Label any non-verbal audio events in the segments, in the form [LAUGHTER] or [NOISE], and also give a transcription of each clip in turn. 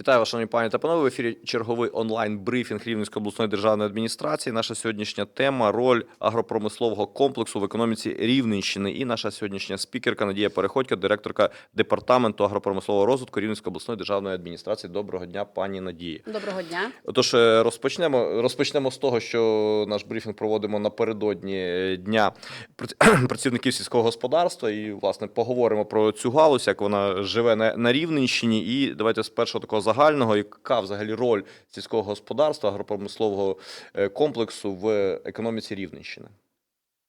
Вітаю вас, шановні пані та панове. В ефірі черговий онлайн-брифінг Рівненської обласної державної адміністрації. Наша сьогоднішня тема роль агропромислового комплексу в економіці Рівненщини. І наша сьогоднішня спікерка Надія Переходько, директорка департаменту агропромислового розвитку Рівненської обласної державної адміністрації. Доброго дня, пані Надії. Доброго дня. Отож, е, розпочнемо розпочнемо з того, що наш брифінг проводимо напередодні е, дня [CLEARS THROAT] працівників сільського господарства, і власне поговоримо про цю галузь, як вона живе на, на Рівненщині. І давайте з першого такого загального, яка взагалі роль сільського господарства, агропромислового е, комплексу в економіці Рівненщини.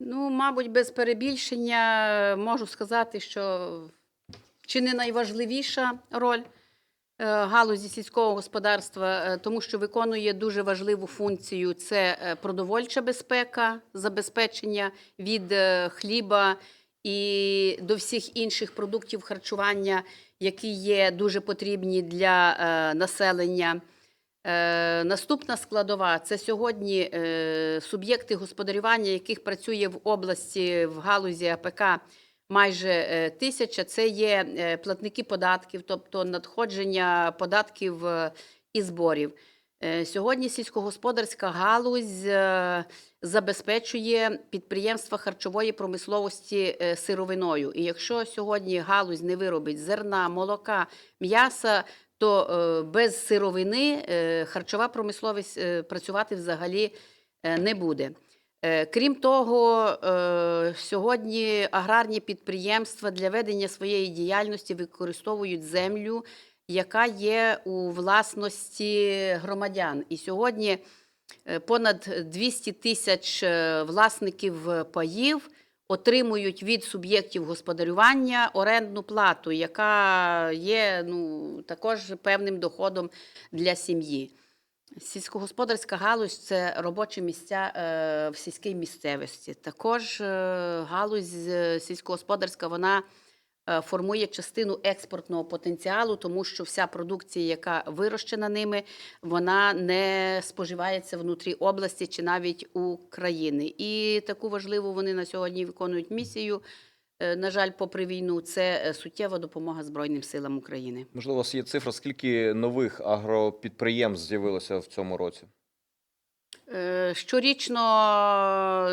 Ну, мабуть, без перебільшення можу сказати, що чи не найважливіша роль е, галузі сільського господарства, е, тому що виконує дуже важливу функцію це е, продовольча безпека, забезпечення від е, хліба і до всіх інших продуктів харчування, які є дуже потрібні для е, населення. Е, Наступна складова це сьогодні е, суб'єкти господарювання, яких працює в області в галузі АПК майже тисяча. Це є платники податків, тобто надходження податків і зборів. Е, Сьогодні сільськогосподарська галузь е, забезпечує підприємства харчової промисловості е, сировиною. І якщо сьогодні галузь не виробить зерна, молока, м'яса, то без сировини харчова промисловість працювати взагалі не буде. Крім того, сьогодні аграрні підприємства для ведення своєї діяльності використовують землю, яка є у власності громадян. І сьогодні е, понад 200 тисяч е, власників е, паїв отримують від суб'єктів господарювання орендну плату, яка є ну, також певним доходом для сім'ї. Сільськогосподарська галузь це робочі місця в сільській місцевості. Також галузь сільськогосподарська вона формує частину експортного потенціалу, тому що вся продукція, яка вирощена ними, вона не споживається внутрі області чи навіть України. І таку важливу вони на сьогодні виконують місію. Е, На жаль, попри війну, це е, суттєва допомога Збройним силам України. Можливо, у вас є цифра, скільки нових агропідприємств з'явилося в цьому році? Е, Щорічно,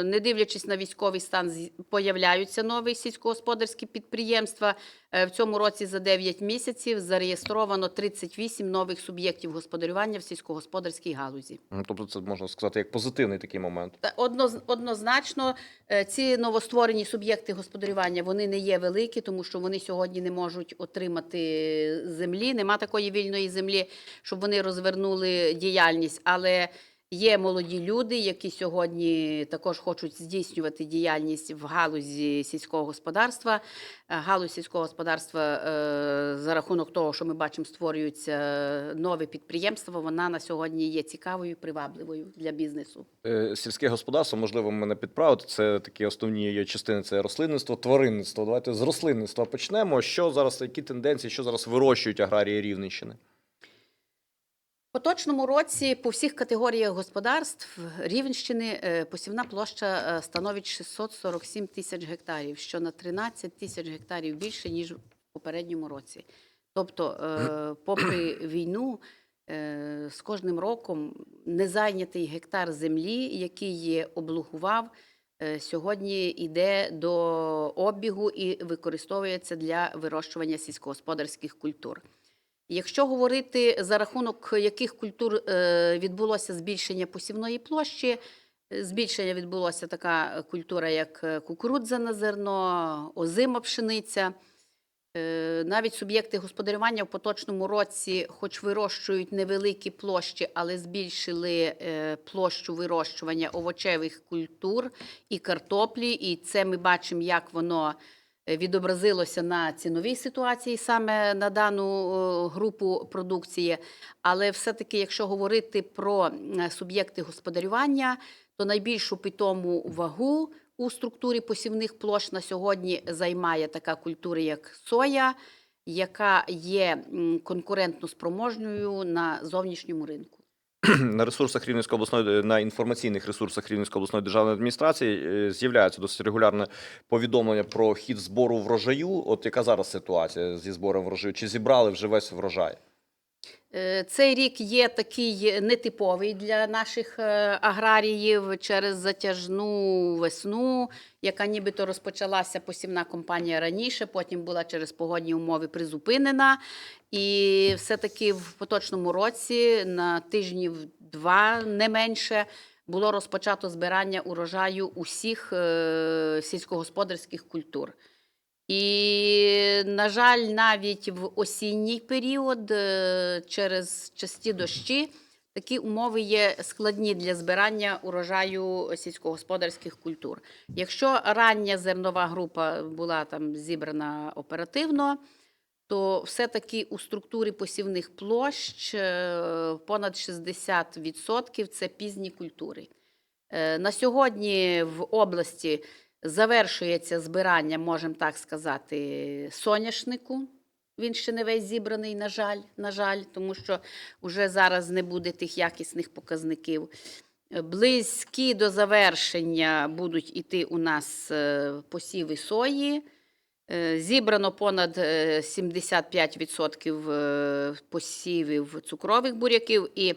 не дивлячись на військовий стан, появляються нові сільськогосподарські підприємства. Е, В цьому році за 9 місяців зареєстровано 38 нових суб'єктів господарювання в сільськогосподарській галузі. Ну, Тобто, це можна сказати як позитивний такий момент. Однозначно, е, ці новостворені суб'єкти господарювання вони не є великі, тому що вони сьогодні не можуть отримати землі. Нема такої вільної землі, щоб вони розвернули діяльність. Але є молоді люди, які сьогодні також хочуть здійснювати діяльність в галузі сільського господарства. Е, Галузь сільського господарства е, за рахунок того, що ми бачимо, створюються нові підприємства. Вона на сьогодні є цікавою, привабливою для бізнесу. Е, Сільське господарство, можливо, мене підправити. Це такі основні її частини: це рослинництво, тваринництво. Давайте з рослинництва почнемо. Що зараз, які тенденції, що зараз вирощують аграрії Рівненщини? Поточному році по всіх категоріях господарств Рівенщини е, посівна площа е, становить 647 тисяч гектарів, що на 13 тисяч гектарів більше, ніж в попередньому році. Тобто, е, [CLEARS THROAT] попри війну, з кожним роком незайнятий гектар землі, який є облугував, сьогодні йде до обігу і використовується для вирощування сільськогосподарських культур. Якщо говорити за рахунок яких культур е, відбулося збільшення посівної площі, е, збільшення відбулося така культура, як е, кукурудза на зерно, озима пшениця. Навіть суб'єкти господарювання в поточному році, хоч вирощують невеликі площі, але збільшили площу вирощування овочевих культур і картоплі. І це ми бачимо, як воно відобразилося на ціновій ситуації саме на дану е, групу продукції. Але все-таки, якщо говорити про е, суб'єкти господарювання, то найбільшу питому вагу у структурі посівних площ на сьогодні займає така культура, як соя, яка є конкурентно спроможною на зовнішньому ринку. [CLEARS THROAT] на ресурсах Рівненської обласної на інформаційних ресурсах Рівненської обласної державної адміністрації з'являються з'являється досить регулярне повідомлення про хід збору врожаю. От яка зараз ситуація зі збором врожаю? Чи зібрали вже весь врожай? Е, Цей рік є такий нетиповий для наших е, аграріїв через затяжну весну, яка нібито розпочалася посівна кампанія раніше, потім була через погодні умови призупинена. І все-таки в поточному році на тижнів два не менше було розпочато збирання урожаю усіх е, сільськогосподарських культур. І, на жаль, навіть в осінній період е, через часті дощі такі умови є складні для збирання урожаю сільськогосподарських культур. Якщо рання зернова група була там зібрана оперативно, то все-таки у структурі посівних площ е, понад 60% це пізні культури. Е, На сьогодні в області завершується збирання, можемо так сказати, соняшнику. Він ще не весь зібраний, на жаль, на жаль, тому що вже зараз не буде тих якісних показників. Близькі до завершення будуть іти у нас е, посіви сої. Е, Зібрано понад е, 75% е, посівів цукрових буряків, і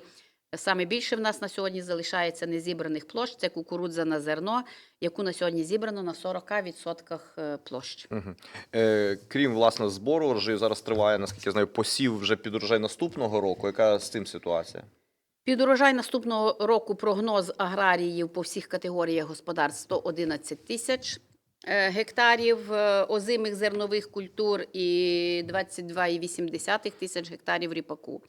саме більше в нас на сьогодні залишається незібраних площ. Це кукурудза на зерно, яку на сьогодні зібрано на 40% е, площ. Мгм. Е, крім власне збору урожаю, зараз триває, наскільки я знаю, посів вже під урожай наступного року. Яка з цим ситуація? Під урожай наступного року прогноз аграріїв по всіх категоріях господарств 111 тисяч е, гектарів е, озимих зернових культур і 22,8 тисяч гектарів ріпаку.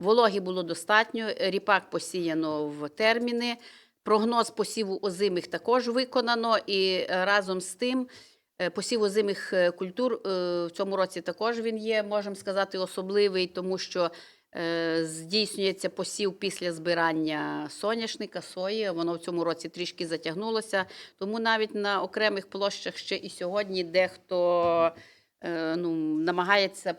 Вологі було достатньо, ріпак посіяно в терміни. Прогноз посіву озимих також виконано, і е, разом з тим е, посів озимих е, культур в цьому році також він є, можемо сказати, особливий, тому що здійснюється посів після збирання соняшника, сої. Воно в цьому році трішки затягнулося. Тому навіть на окремих площах ще і сьогодні дехто ну, намагається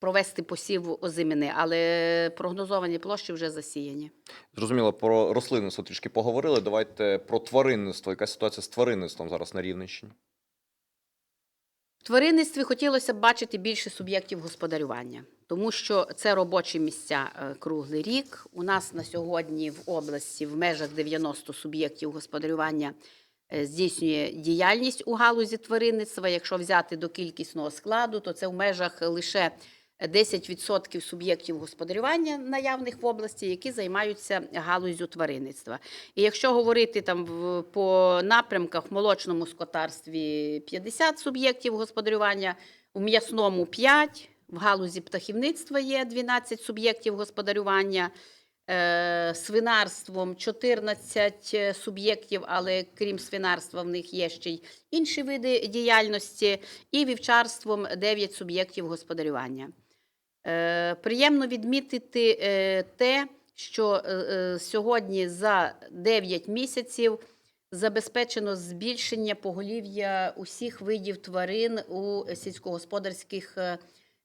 провести посів озимини, але прогнозовані площі вже засіяні. Зрозуміло, про рослинництво трішки поговорили. Давайте про тваринництво. Яка ситуація з тваринництвом зараз на Рівненщині? В тваринництві хотілося б бачити більше суб'єктів господарювання, тому що це робочі місця е, круглий рік. У нас на сьогодні в області в межах 90 суб'єктів господарювання е, здійснює діяльність у галузі тваринництва. Якщо взяти до кількісного складу, то це в межах лише 10% суб'єктів господарювання наявних в області, які займаються галузю тваринництва. І якщо говорити там по напрямках в молочному скотарстві 50 суб'єктів господарювання, у м'ясному 5, в галузі птахівництва є 12 суб'єктів господарювання. е, Свинарством 14 суб'єктів, але крім свинарства, в них є ще й інші види діяльності, і вівчарством 9 суб'єктів господарювання. Е, Приємно відмітити е, те, що е, сьогодні за 9 місяців забезпечено збільшення поголів'я усіх видів тварин у сільськогосподарських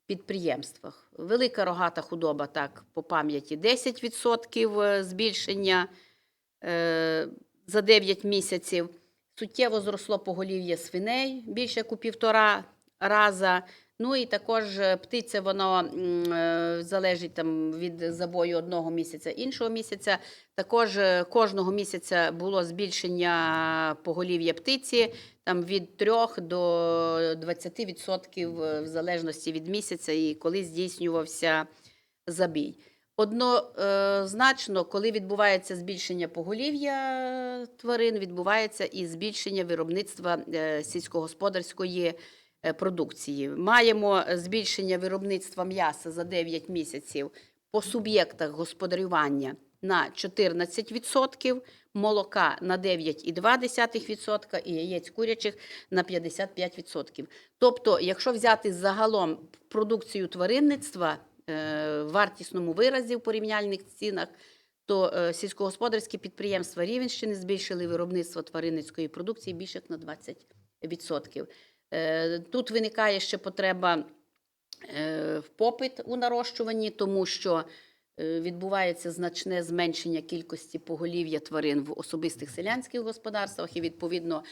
підприємствах. Велика рогата худоба, так, по пам'яті 10% е, збільшення за 9 місяців. Суттєво зросло поголів'я свиней більше як у півтора раза. Ну і також е, птиця, воно е, залежить там від забою одного місяця, іншого місяця. Також е, кожного місяця було збільшення поголів'я птиці там від 3 до 20% е, в залежності від місяця і коли здійснювався забій. Однозначно, коли відбувається збільшення поголів'я тварин, відбувається і збільшення виробництва сільськогосподарської продукції. Маємо збільшення виробництва м'яса за 9 місяців по суб'єктах господарювання на 14%, молока на 9,2% і яєць курячих на 55%. Тобто, якщо взяти загалом продукцію тваринництва е, в вартісному виразі в порівняльних цінах, то е, сільськогосподарські підприємства Рівенщини збільшили виробництво тваринницької продукції більше на 20%. Е, Тут виникає ще потреба е, в попит у нарощуванні, тому що е, відбувається значне зменшення кількості поголів'я тварин в особистих селянських господарствах, і відповідно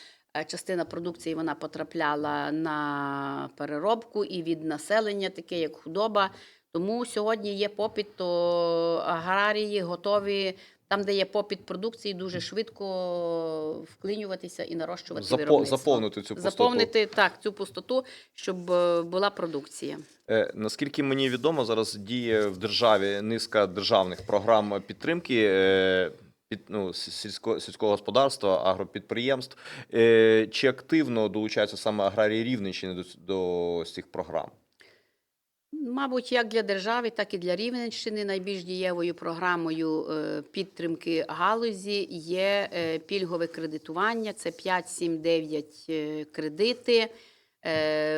частина продукції вона потрапляла на переробку і від населення, таке як худоба. Тому сьогодні є попит, то аграрії готові. Там, де є попит продукції, дуже швидко вклинюватися і нарощувати Запо- виробництво. заповнити цю пустоту. Заповнити так, цю пустоту, щоб е, була продукція. Е, Наскільки мені відомо, зараз діє в державі низка державних програм підтримки е, під, ну, сільсько, сільського господарства, агропідприємств. Е, Чи активно долучаються саме аграрії Рівненщини до, до цих програм? Мабуть, як для держави, так і для Рівненщини найбільш дієвою програмою е, підтримки галузі є е, пільгове кредитування. Це 5, 7, 9 е, кредити.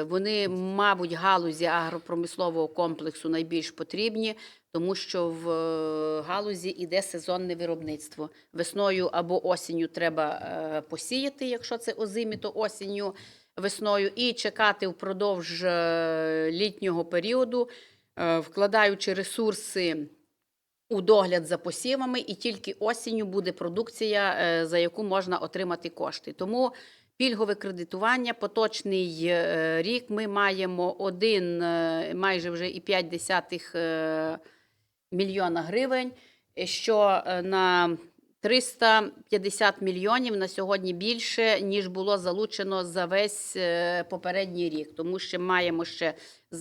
Вони, мабуть, галузі агропромислового комплексу найбільш потрібні, тому що в галузі іде сезонне виробництво. Весною або осінню треба посіяти, якщо це озимі, то осінню весною, і чекати впродовж е, літнього періоду, е, вкладаючи ресурси у догляд за посівами, і тільки осінню буде продукція, е, за яку можна отримати кошти. Тому пільгове кредитування, поточний рік ми маємо один, майже вже і 5 десятих мільйона гривень, що на 350 мільйонів на сьогодні більше, ніж було залучено за весь е, попередній рік, тому що маємо ще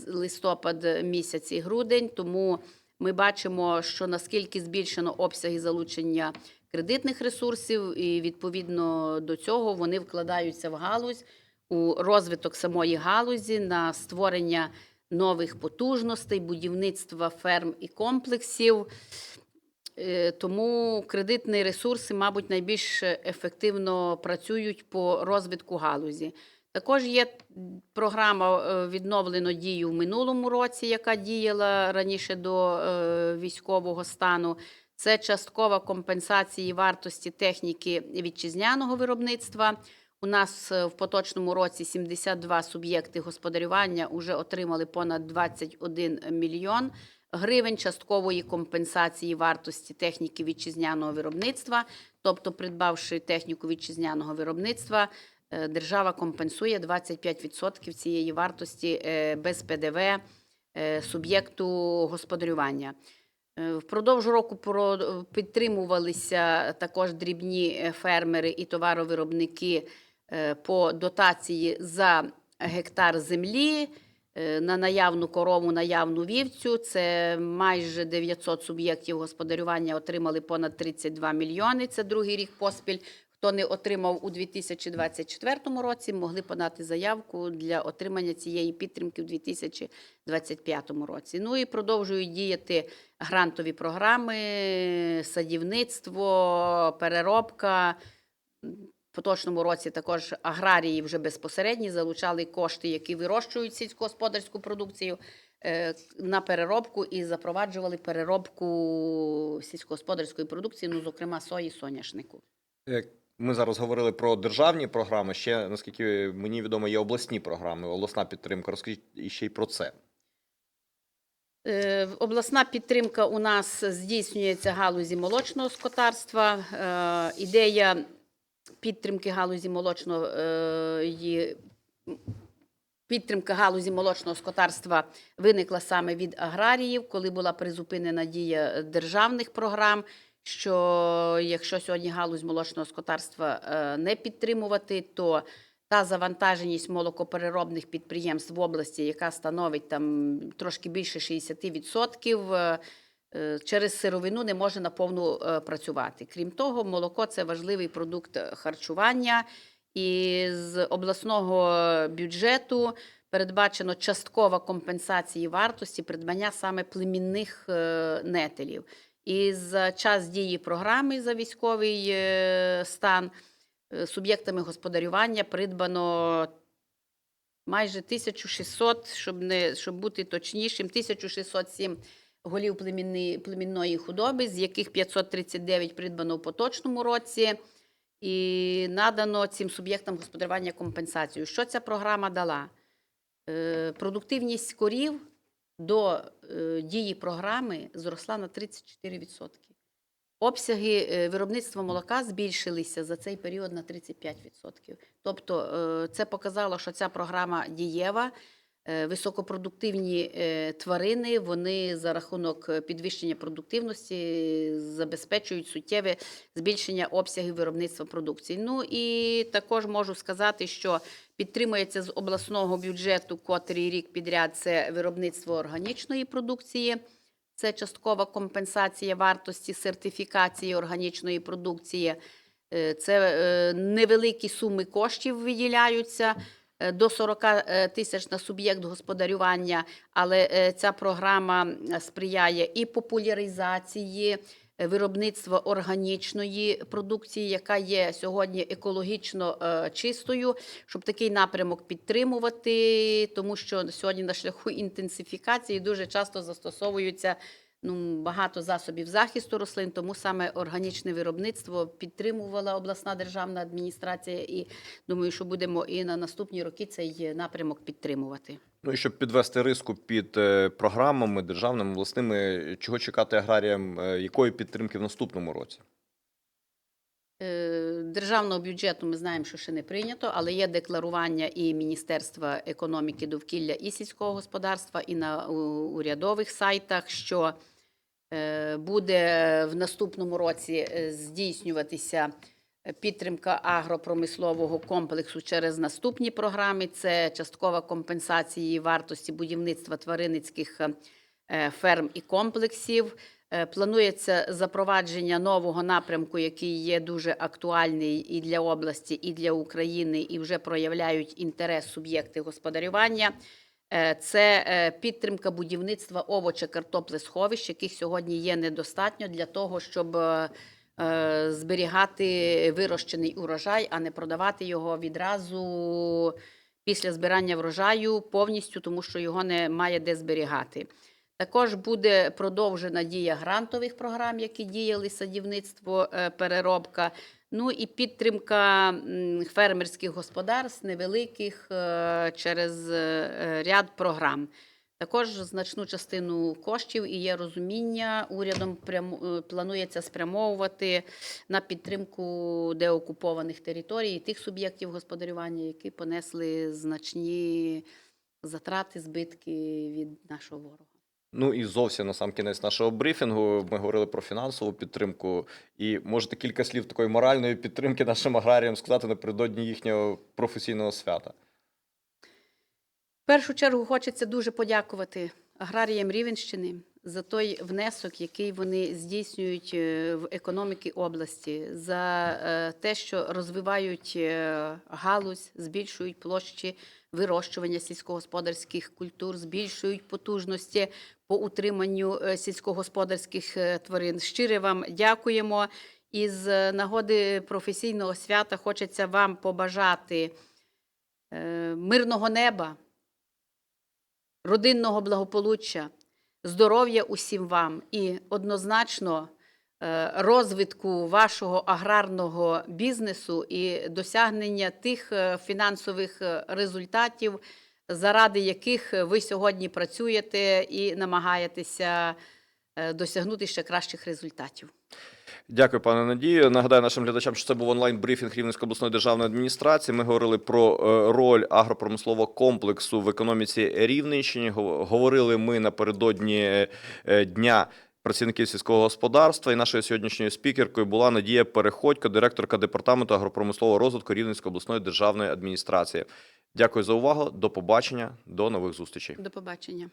листопад місяць і грудень, тому ми бачимо, що наскільки збільшено обсяги залучення кредитних ресурсів, і відповідно до цього вони вкладаються в галузь у розвиток самої галузі на створення нових потужностей, будівництва ферм і комплексів. Е, Тому кредитні ресурси, мабуть, найбільш ефективно працюють по розвитку галузі. Також є програма е, відновлено дію в минулому році, яка діяла раніше до е, військового стану. Це часткова компенсація вартості техніки вітчизняного виробництва. У нас в поточному році 72 суб'єкти господарювання вже отримали понад 21 мільйон гривень часткової компенсації вартості техніки вітчизняного виробництва. Тобто, придбавши техніку вітчизняного виробництва, е, держава компенсує 25% цієї вартості е, без ПДВ е, суб'єкту господарювання. Впродовж року підтримувалися також дрібні фермери і товаровиробники по дотації за гектар землі на наявну корову, наявну вівцю. Це майже 900 суб'єктів господарювання отримали понад 32 мільйони. Це другий рік поспіль. Хто не отримав у 2024 році, могли подати заявку для отримання цієї підтримки в 2025 році. Ну і продовжують діяти грантові програми, садівництво, переробка. Поточному році також аграрії вже безпосередньо залучали кошти, які вирощують сільськогосподарську продукцію е, на переробку і запроваджували переробку сільськогосподарської продукції, ну, зокрема, сої, соняшнику. Ми зараз говорили про державні програми. Ще, наскільки мені відомо, є обласні програми, обласна підтримка. Розкажіть іще й про це. Е, Обласна підтримка у нас здійснюється галузі молочного скотарства. Е, Ідея підтримки галузі молочного е, підтримка галузі молочного скотарства виникла саме від аграріїв, коли була призупинена дія державних програм. Що якщо сьогодні галузь молочного скотарства е, не підтримувати, то та завантаженість молокопереробних підприємств в області, яка становить там трошки більше 60%, е, е, через сировину не може наповну е, працювати. Крім того, молоко це важливий продукт харчування, і з обласного бюджету передбачено часткова компенсація вартості придбання саме племінних е, нетелів. І за час дії програми за військовий е, стан е, суб'єктами господарювання придбано майже 1600, щоб, не, щоб бути точнішим, 1607 голів племінні, племінної худоби, з яких 539 придбано в поточному році. І надано цим суб'єктам господарювання компенсацію. Що ця програма дала? Е, Продуктивність корів до е, дії програми зросла на 34%. Обсяги е, виробництва молока збільшилися за цей період на 35%. Тобто е, це показало, що ця програма дієва. Е, високопродуктивні е, тварини, вони за рахунок е, підвищення продуктивності забезпечують суттєве збільшення обсягів виробництва продукції. Ну і також можу сказати, що підтримується з обласного бюджету котрий рік підряд це виробництво органічної продукції. Це часткова компенсація вартості сертифікації органічної продукції. Це невеликі суми коштів виділяються до 40 е, тисяч на суб'єкт господарювання, але е, ця програма е, сприяє і популяризації е, виробництва органічної продукції, яка є сьогодні екологічно е, чистою, щоб такий напрямок підтримувати, тому що сьогодні на шляху інтенсифікації дуже часто застосовуються ну, багато засобів захисту рослин, тому саме органічне виробництво підтримувала обласна державна адміністрація, і думаю, що будемо і на наступні роки цей напрямок підтримувати. Ну і щоб підвести риску під е, програмами державними, обласними, чого чекати аграріям, е, якої підтримки в наступному році? Е, Державного бюджету ми знаємо, що ще не прийнято, але є декларування і Міністерства економіки, довкілля і сільського господарства, і на урядових сайтах, що буде в наступному році е, здійснюватися е, підтримка агропромислового комплексу через наступні програми. Це часткова компенсація вартості будівництва тваринницьких е, ферм і комплексів. Е, Планується запровадження нового напрямку, який є дуже актуальний і для області, і для України, і вже проявляють інтерес суб'єкти господарювання. Е, Це е, підтримка будівництва овоча картоплесховищ, яких сьогодні є недостатньо для того, щоб е, зберігати вирощений урожай, а не продавати його відразу після збирання врожаю повністю, тому що його немає де зберігати. Також буде продовжена дія грантових програм, які діяли садівництво, переробка. Ну і підтримка фермерських господарств невеликих е, через е, ряд програм. Також значну частину коштів і є розуміння урядом е, планується спрямовувати на підтримку деокупованих територій тих суб'єктів господарювання, які понесли значні затрати, збитки від нашого ворога. Ну і зовсім на сам кінець нашого брифінгу ми говорили про фінансову підтримку. І можете кілька слів такої моральної підтримки нашим аграріям сказати напередодні їхнього професійного свята. В першу чергу хочеться дуже подякувати аграріям Рівенщини за той внесок, який вони здійснюють е, в економіки області, за е, те, що розвивають е, галузь, збільшують площі вирощування сільськогосподарських культур, збільшують потужності по утриманню сільськогосподарських тварин. Щире вам дякуємо. І з нагоди професійного свята хочеться вам побажати мирного неба, родинного благополуччя, здоров'я усім вам і однозначно е, розвитку вашого аграрного бізнесу і досягнення тих е, фінансових е, результатів, заради яких ви сьогодні працюєте і намагаєтеся досягнути ще кращих результатів. Дякую, пане Надію. Нагадаю нашим глядачам, що це був онлайн-брифінг Рівненської обласної державної адміністрації. Ми говорили про е, роль агропромислового комплексу в економіці Рівненщини. Гов- Говорили ми напередодні е, е, дня. Працівників сільського господарства і нашою сьогоднішньою спікеркою була Надія Переходько, директорка департаменту агропромислового розвитку Рівненської обласної державної адміністрації. Дякую за увагу. До побачення, до нових зустрічей. До побачення.